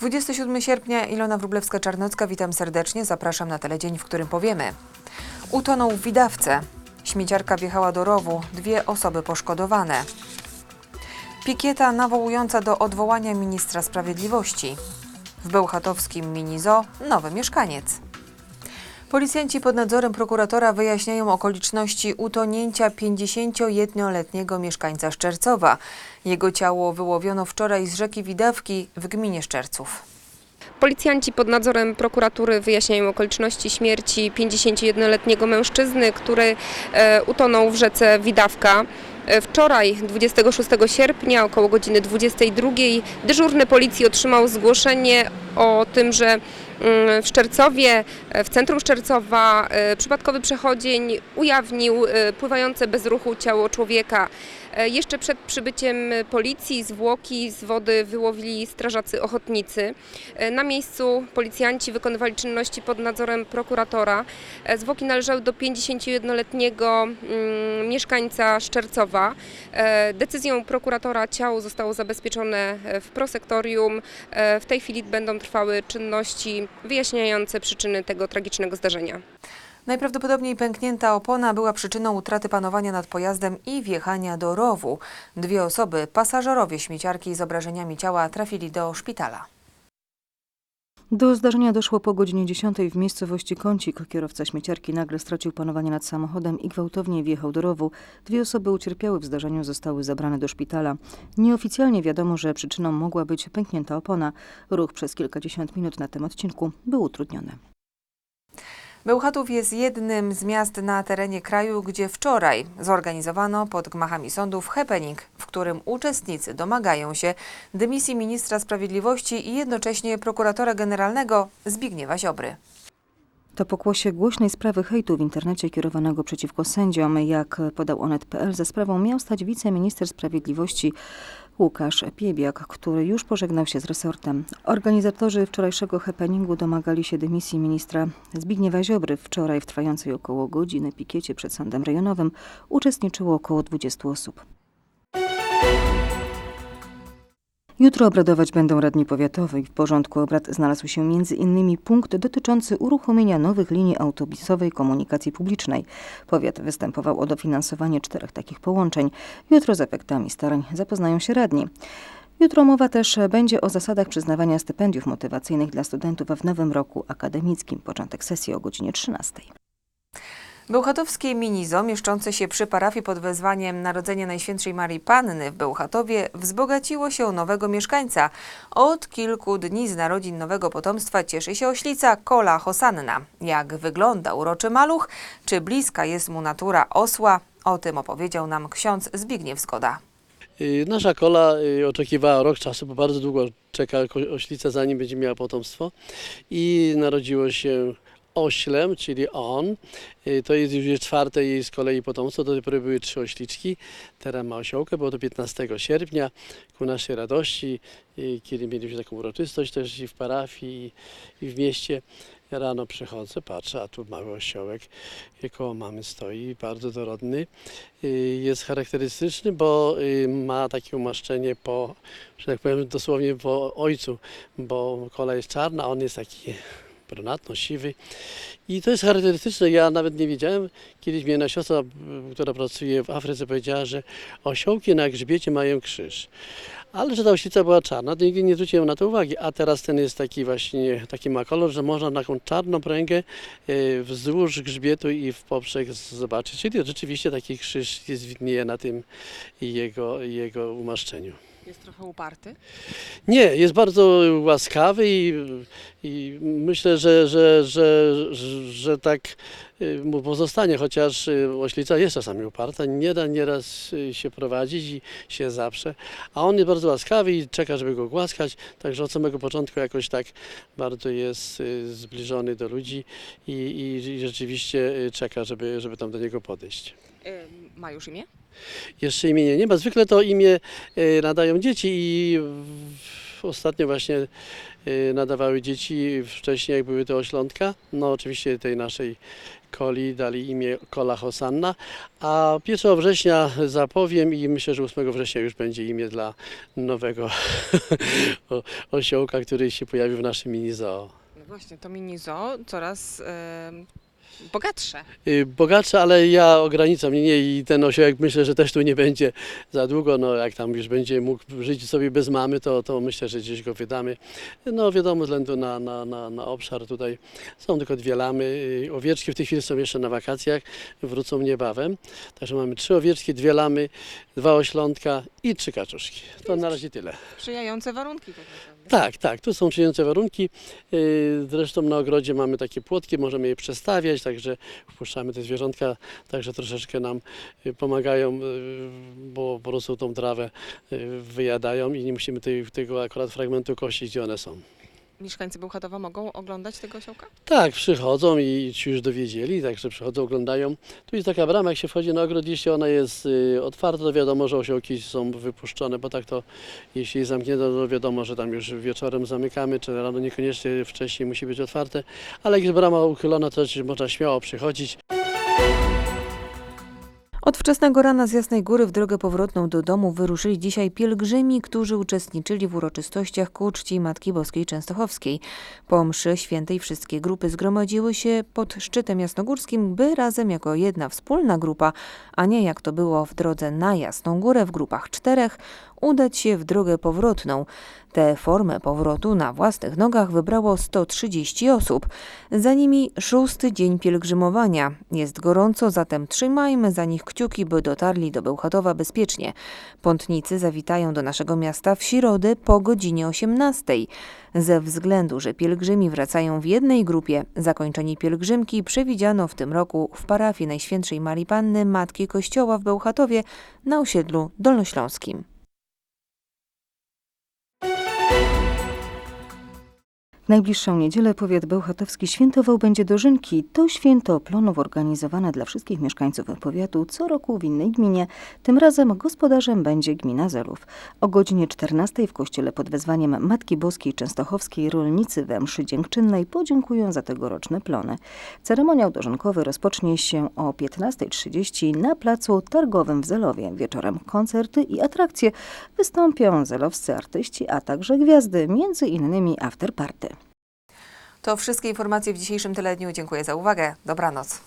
27 sierpnia, Ilona Wróblewska-Czarnocka, witam serdecznie. Zapraszam na teledzień, w którym powiemy. Utonął w Widawce. Śmieciarka wjechała do rowu. Dwie osoby poszkodowane. Pikieta nawołująca do odwołania ministra sprawiedliwości. W bełchatowskim Minizo nowy mieszkaniec. Policjanci pod nadzorem prokuratora wyjaśniają okoliczności utonięcia 51-letniego mieszkańca Szczercowa. Jego ciało wyłowiono wczoraj z rzeki Widawki w gminie Szczerców. Policjanci pod nadzorem prokuratury wyjaśniają okoliczności śmierci 51-letniego mężczyzny, który e, utonął w rzece Widawka. E, Wczoraj, 26 sierpnia, około godziny 22, dyżurny policji otrzymał zgłoszenie o tym, że w Szczercowie, e, w centrum Szczercowa, e, przypadkowy przechodzień ujawnił e, pływające bez ruchu ciało człowieka. E, Jeszcze przed przybyciem policji zwłoki z wody wyłowili strażacy ochotnicy. E, Na miejscu policjanci wykonywali czynności pod nadzorem prokuratora. E, Zwłoki należały do 51-letniego mm, mieszkańca Szczercowa. Decyzją prokuratora ciało zostało zabezpieczone w prosektorium. W tej chwili będą trwały czynności wyjaśniające przyczyny tego tragicznego zdarzenia. Najprawdopodobniej pęknięta opona była przyczyną utraty panowania nad pojazdem i wjechania do rowu. Dwie osoby, pasażerowie śmieciarki z obrażeniami ciała, trafili do szpitala. Do zdarzenia doszło po godzinie 10 w miejscowości Kącik. Kierowca śmieciarki nagle stracił panowanie nad samochodem i gwałtownie wjechał do rowu. Dwie osoby ucierpiały w zdarzeniu, zostały zabrane do szpitala. Nieoficjalnie wiadomo, że przyczyną mogła być pęknięta opona. Ruch przez kilkadziesiąt minut na tym odcinku był utrudniony. Bełchatów jest jednym z miast na terenie kraju, gdzie wczoraj zorganizowano pod gmachami sądów happening, w którym uczestnicy domagają się dymisji ministra sprawiedliwości i jednocześnie prokuratora generalnego Zbigniewa Ziobry. To pokłosie głośnej sprawy hejtu w internecie kierowanego przeciwko sędziom. Jak podał Onet.pl, za sprawą miał stać wiceminister sprawiedliwości Łukasz Piebiak, który już pożegnał się z resortem. Organizatorzy wczorajszego happeningu domagali się dymisji ministra Zbigniewa Ziobry. Wczoraj w trwającej około godziny pikiecie przed sądem rejonowym uczestniczyło około 20 osób. Jutro obradować będą radni powiatowi. W porządku obrad znalazł się m.in. punkt dotyczący uruchomienia nowych linii autobusowej komunikacji publicznej. Powiat występował o dofinansowanie czterech takich połączeń. Jutro z efektami starań zapoznają się radni. Jutro mowa też będzie o zasadach przyznawania stypendiów motywacyjnych dla studentów w nowym roku akademickim. Początek sesji o godzinie 13. Bełchatowskie Minizo, mieszczące się przy parafii pod wezwaniem Narodzenia Najświętszej Marii Panny w Bełchatowie, wzbogaciło się o nowego mieszkańca. Od kilku dni z narodzin nowego potomstwa cieszy się oślica Kola Hosanna. Jak wygląda uroczy maluch, czy bliska jest mu natura osła, o tym opowiedział nam ksiądz Zbigniew Zgoda. Y, Nasza kola y, oczekiwała rok czasu, bo bardzo długo czeka oślica, zanim będzie miała potomstwo. I narodziło się oślem, czyli on. Y, To jest już czwarte jej z kolei potomstwo. Do tej pory były trzy ośliczki. Teraz ma osiołkę. Było to 15 sierpnia. Ku naszej radości, y, kiedy mieliśmy taką uroczystość też i w parafii, i w mieście. Rano przychodzę, patrzę, a tu mały osiołek y, koło mamy stoi, bardzo dorodny. Jest charakterystyczny, bo ma takie umaszczenie po, że tak powiem dosłownie po ojcu, bo kola jest czarna, a on jest taki brunatno, siwy. I to jest charakterystyczne. Ja nawet nie wiedziałem. Kiedyś mnie jedna siostra, która pracuje w Afryce, powiedziała, że osiołki na grzbiecie mają krzyż. Ale że ta oślica była czarna, to nigdy nie zwróciłem na to uwagi. A teraz ten jest taki właśnie, taki ma kolor, że można taką czarną pręgę y, wzdłuż grzbietu i w poprzek zobaczyć. Czyli rzeczywiście taki krzyż jest widnieje na tym jego, jego umaszczeniu. Jest trochę uparty. Nie, jest bardzo łaskawy i, i myślę, że, że, że, że, że tak y, mu pozostanie, chociaż y, oślica jest czasami uparta, nie da nieraz y, się prowadzić i się zawsze, a on jest bardzo łaskawy i czeka, żeby go głaskać, także od samego początku jakoś tak bardzo jest y, zbliżony do ludzi i, i, i rzeczywiście y, czeka, żeby, żeby tam do niego podejść. Ma już imię? Jeszcze imienia nie ma. Zwykle to imię e, nadają dzieci i ostatnio właśnie y, nadawały dzieci, wcześniej jak były te oślątka, no oczywiście tej naszej Koli dali imię Kola Hosanna, a 1 września zapowiem i myślę, że 8 września już będzie imię dla nowego osiołka, który się pojawił w naszym mini zoo. No właśnie, to mini zoo coraz em, bogatsze. Y, Bogatsze, ale ja ograniczam nie i ten osiołek myślę, że też tu nie będzie za długo, no jak tam już będzie mógł żyć sobie bez mamy, to, to myślę, że gdzieś go wydamy. No wiadomo, ze względu na, na, na, na obszar tutaj są tylko dwie lamy, y, owieczki w tej chwili są jeszcze na wakacjach, wrócą niebawem, także mamy trzy owieczki, dwie lamy, dwa oślątka i trzy kaczuszki. To na razie tyle. Sprzyjające warunki tak naprawdę. Tak, tak, tu są czyniące warunki. Yy, Zresztą na ogrodzie mamy takie płotki, możemy je przestawiać, także wpuszczamy te zwierzątka, także troszeczkę nam yy, pomagają, yy, bo po prostu tą trawę wyjadają i nie musimy tej, tego akurat fragmentu kosić, gdzie one są. Mieszkańcy Bełchatowa mogą oglądać tego osiołka? Tak, przychodzą i ci już dowiedzieli, także przychodzą, oglądają. Tu jest taka brama, jak się wchodzi na ogród, jeśli ona jest y, otwarta, to wiadomo, że osiołki są wypuszczone, bo tak to jeśli jest zamknięta, to wiadomo, że tam już wieczorem zamykamy, czy rano niekoniecznie wcześniej musi być otwarte, ale jak jest brama uchylona, to można śmiało przychodzić. Od wczesnego rana z Jasnej Góry w drogę powrotną do domu wyruszyli dzisiaj pielgrzymi, którzy uczestniczyli w uroczystościach ku czci Matki Boskiej Częstochowskiej. Po mszy świętej wszystkie grupy zgromadziły się pod szczytem jasnogórskim, by razem jako jedna wspólna grupa, a nie jak to było w drodze na Jasną Górę w grupach czterech, udać się w drogę powrotną. Tę formę powrotu na własnych nogach wybrało 130 osób. Za nimi szósty dzień pielgrzymowania. Jest gorąco, zatem trzymajmy za nich kciuki, by dotarli do Bełchatowa bezpiecznie. Pątnicy zawitają do naszego miasta w środę po godzinie 18. Ze względu, że pielgrzymi wracają w jednej grupie, zakończenie pielgrzymki przewidziano w tym roku w parafii Najświętszej Marii Panny Matki Kościoła w Bełchatowie na osiedlu dolnośląskim. Najbliższą niedzielę powiat bełchatowski świętował będzie dożynki. To święto plonów organizowane dla wszystkich mieszkańców powiatu co roku w innej gminie. Tym razem gospodarzem będzie gmina Zelów. O godzinie 14 w kościele pod wezwaniem Matki Boskiej Częstochowskiej rolnicy we mszy dziękczynnej podziękują za tegoroczne plony. Ceremoniał dożynkowy rozpocznie się o 15.30 na placu targowym w Zelowie. Wieczorem koncerty i atrakcje wystąpią zelowscy artyści, a także gwiazdy, między innymi afterparty. To wszystkie informacje w dzisiejszym teledniu. Dziękuję za uwagę. Dobranoc.